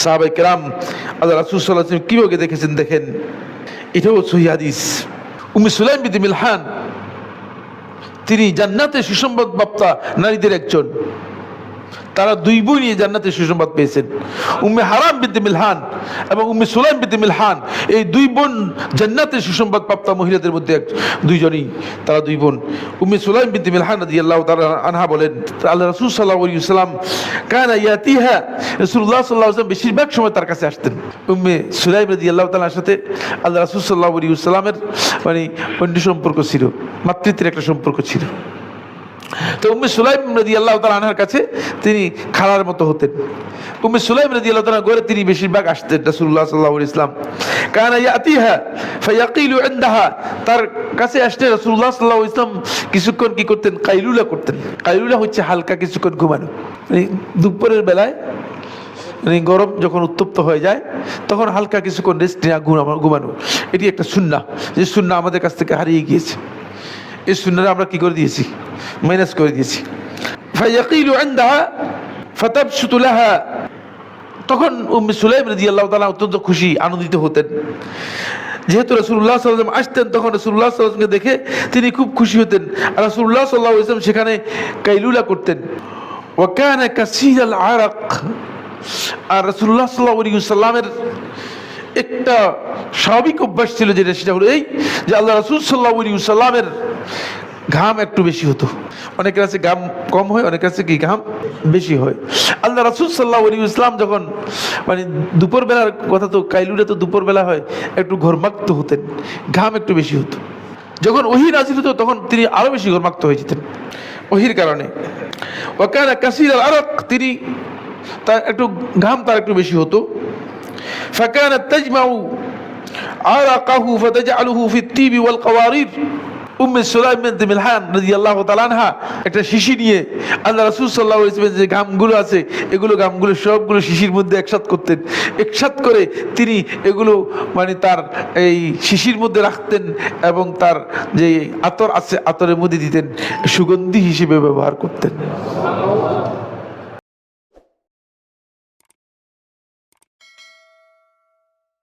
সাহাবাই কেরাম আল্লাহ রাসুল সাল্লাহ কীভাবে দেখেছেন? দেখেন, এটাও সহি হাদিস। উম্মে সুলাইম বিদি মিলহান, তিনি জান্নাতে সুসংবাদ বাপ্তা নারীদের একজন। তারা দুই বই নিয়ে জান্নাতে সুসংবাদ পেয়েছেন। উম্মে হারাম বিদ্যে মিলহান এবং উম্মে সুলাইম বিদ্যে মিলহান, এই দুই বোন জান্নাতে সুসংবাদ প্রাপ্তা মহিলাদের মধ্যে এক দুইজনই, তারা দুই বোন। উম্মে সুলাইম বিদ্যে মিলহান রাজি আল্লাহ তারা আনহা বলেন আল্লাহ রসুল সাল্লাহ সাল্লাম কানা ইয়াতিহা রসুল্লাহ সাল্লাহ আসলাম বেশিরভাগ সময় তার কাছে আসতেন। উম্মে সুলাইম রাজি আল্লাহ তালার সাথে আল্লাহ রসুল সাল্লাহ সাল্লামের মানে অন্য সম্পর্ক ছিল, মাতৃত্বের একটা সম্পর্ক ছিল। তো উম্মে সুলাইম রাজি আল্লাহ আনহার কাছে তিনি খালার মতো হতেন। উম্মে সুলাইম রাজি আল্লাহ তালা ঘরে তিনি বেশিরভাগ আসতেন রাসুল্লাহ সাল্লাহ ইসলাম তার কাছে আসতে রাসূলুল্লাহ সাল্লাল্লাহু ইসলাম কিছুক্ষণ কি করতেন? কাইলুলা করতেন। কাইলুলা হচ্ছে হালকা কিছুক্ষণ ঘুমানো। মানে দুপুরের বেলায় মানে গরম যখন উত্তপ্ত হয়ে যায়, তখন হালকা কিছুক্ষণ রেস্ট নেওয়া ঘুমানো ঘুমানো। এটি একটা সুন্না যে সুন্না আমাদের কাছ থেকে হারিয়ে গিয়েছে। এই সুন্নাটা আমরা কি করে দিয়েছি? মাইনাস করে দিয়েছি। লাহা। তখন উম্মে সুলাইম রাদিয়াল্লাহু তাআলা অত্যন্ত খুশি, আনন্দিত হতেন। যেহেতু রসুল্লাহ সাল্লাম আসতেন, তখন রসুল্লাহ সাল্লামকে দেখে তিনি খুব খুশি হতেন। আর রসুল্লাহ সাল্লাহ ইসলাম সেখানে কাইলুলা করতেন। ওয়াকানা কাসির আল আরাক। আর রসুল্লাহ সাল্লাহ একটা স্বাভাবিক অভ্যাস ছিল যেটা, সেটা হলো এই যে আল্লাহ রসুল সাল্লাহ ঘাম একটু বেশি হতো। অনেকের আছে ঘাম কম হয়, অনেকের আছে কি ঘাম বেশি হয়? আল্লাহ রাসুল সাল্লাহ আলী ইসলাম যখন মানে দুপুরবেলার কথা তো, কাইলুরে তো দুপুরবেলা হয়, একটু ঘরমাক্ত হতেন, ঘাম একটু বেশি হতো। যখন ওহি নাজিল হতো, তখন তিনি আরও বেশি ঘরমাক্ত হয়ে যেতেন। ওহির কারণে। ওকানা কাসির আরক তিনি তার একটু ঘাম তার একটু বেশি হতো। শিশির মধ্যে একসাথ করতেন। একসাথ করে তিনি এগুলো মানে তার এই শিশির মধ্যে রাখতেন এবং তার যে আতর আছে, আতরের মধ্যে দিতেন, সুগন্ধি হিসেবে ব্যবহার করতেন।